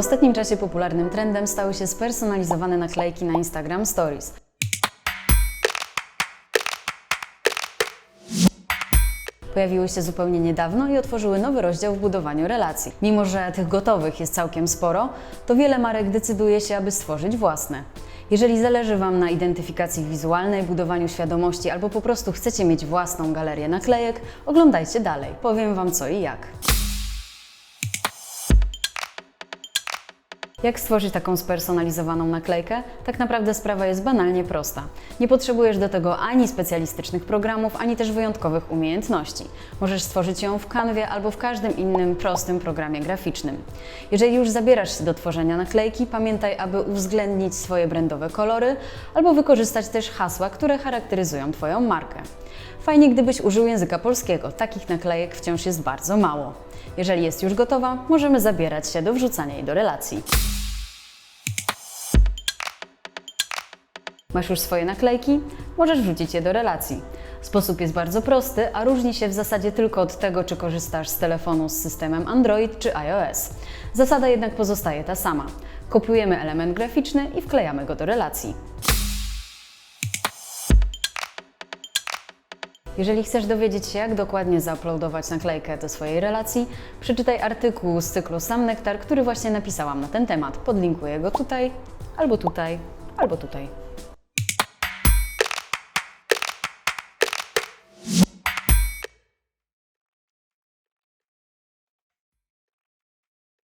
W ostatnim czasie popularnym trendem stały się spersonalizowane naklejki na Instagram Stories. Pojawiły się zupełnie niedawno i otworzyły nowy rozdział w budowaniu relacji. Mimo, że tych gotowych jest całkiem sporo, to wiele marek decyduje się, aby stworzyć własne. Jeżeli zależy Wam na identyfikacji wizualnej, budowaniu świadomości albo po prostu chcecie mieć własną galerię naklejek, oglądajcie dalej. Powiem Wam co i jak. Jak stworzyć taką spersonalizowaną naklejkę? Tak naprawdę sprawa jest banalnie prosta. Nie potrzebujesz do tego ani specjalistycznych programów, ani też wyjątkowych umiejętności. Możesz stworzyć ją w Canwie albo w każdym innym prostym programie graficznym. Jeżeli już zabierasz się do tworzenia naklejki, pamiętaj, aby uwzględnić swoje brandowe kolory albo wykorzystać też hasła, które charakteryzują Twoją markę. Fajnie, gdybyś użył języka polskiego. Takich naklejek wciąż jest bardzo mało. Jeżeli jest już gotowa, możemy zabierać się do wrzucania jej do relacji. Masz już swoje naklejki? Możesz wrzucić je do relacji. Sposób jest bardzo prosty, a różni się w zasadzie tylko od tego, czy korzystasz z telefonu z systemem Android czy iOS. Zasada jednak pozostaje ta sama. Kopiujemy element graficzny i wklejamy go do relacji. Jeżeli chcesz dowiedzieć się, jak dokładnie zauploadować naklejkę do swojej relacji, przeczytaj artykuł z cyklu Sam Nektar, który właśnie napisałam na ten temat. Podlinkuję go tutaj, albo tutaj, albo tutaj.